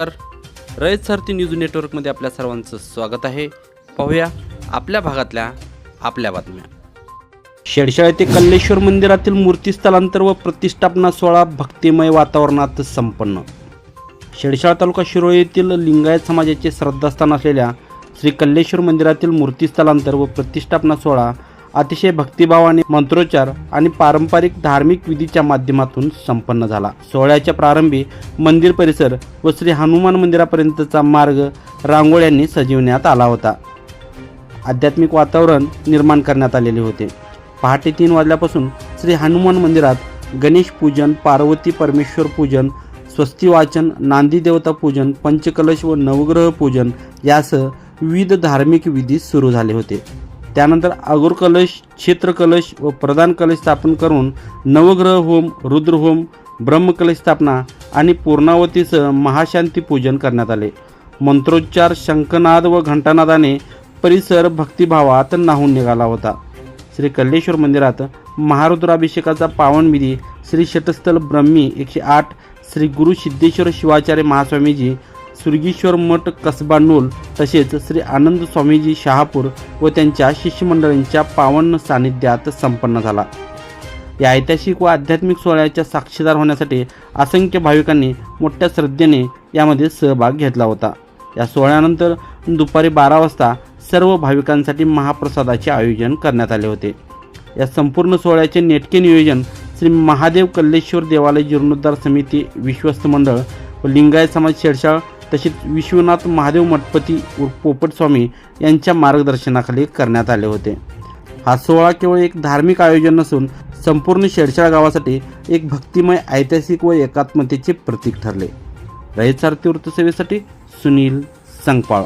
तर रयत सारथी न्यूज नेटवर्कमध्ये आपल्या सर्वांचं स्वागत आहे. पाहूया आपल्या भागातल्या आपल्या बातम्या. शेडशाळ येथे कल्लेश्वर मंदिरातील मूर्ती स्थलांतर व प्रतिष्ठापना सोहळा भक्तिमय वातावरणात संपन्न. शेडशाळ तालुका शिरोळी येथील लिंगायत समाजाचे श्रद्धास्थान असलेल्या श्री कल्लेश्वर मंदिरातील मूर्ती स्थलांतर व प्रतिष्ठापना सोहळा अतिशय भक्तिभावाने मंत्रोच्चार आणि पारंपरिक धार्मिक विधीच्या माध्यमातून संपन्न झाला. सोहळ्याच्या प्रारंभी मंदिर परिसर व श्री हनुमान मंदिरापर्यंतचा मार्ग रांगोळ्यांनी सजविण्यात आला होता. आध्यात्मिक वातावरण निर्माण करण्यात आलेले होते. पहाटे तीन वाजल्यापासून श्री हनुमान मंदिरात गणेश पूजन पार्वती परमेश्वर पूजन स्वस्ती वाचन नांदी देवता पूजन पंचकलश व नवग्रह पूजन यासह विविध धार्मिक विधी सुरू झाले होते. त्यानंतर अगोर कलश क्षेत्र कलश व प्रधान कलश स्थापन करून नवग्रह होम रुद्रहोम ब्रह्मकलश स्थापना आणि पूर्णावतीसह महाशांती पूजन करण्यात आले. मंत्रोच्चार शंखनाद व घंटानादाने परिसर भक्तिभावात नाहून निघाला होता. श्री कल्लेश्वर मंदिरात महारुद्राभिषेकाचा पावन विधी श्री शटस्थल ब्रह्मी एकशे आठ श्री गुरु सिद्धेश्वर शिवाचार्य महास्वामीजी सुरगीश्वर मठ कसबा नोल तसेच श्री आनंद स्वामीजी शहापूर व त्यांच्या शिष्यमंडळींच्या पावन सानिध्यात संपन्न झाला. या ऐतिहासिक व आध्यात्मिक सोहळ्याच्या साक्षीदार होण्यासाठी असंख्य भाविकांनी मोठ्या श्रद्धेने यामध्ये सहभाग घेतला होता. या सोहळ्यानंतर दुपारी बारा वाजता सर्व भाविकांसाठी महाप्रसादाचे आयोजन करण्यात आले होते. या संपूर्ण सोहळ्याचे नेटके नियोजन श्री महादेव कल्लेश्वर देवालय जीर्णोद्धार समिती विश्वस्त मंडळ व लिंगायत समाज शेडशाळ तसेच विश्वनाथ महादेव मठपती पोपटस्वामी यांच्या मार्गदर्शनाखाली करण्यात आले होते. हा सोहळा केवळ एक धार्मिक आयोजन नसून संपूर्ण शेडशाळ गावासाठी एक भक्तिमय ऐतिहासिक व एकात्मतेचे प्रतीक ठरले. रहित सारथी वृत्तसेवेसाठी सुनील संगपाळ.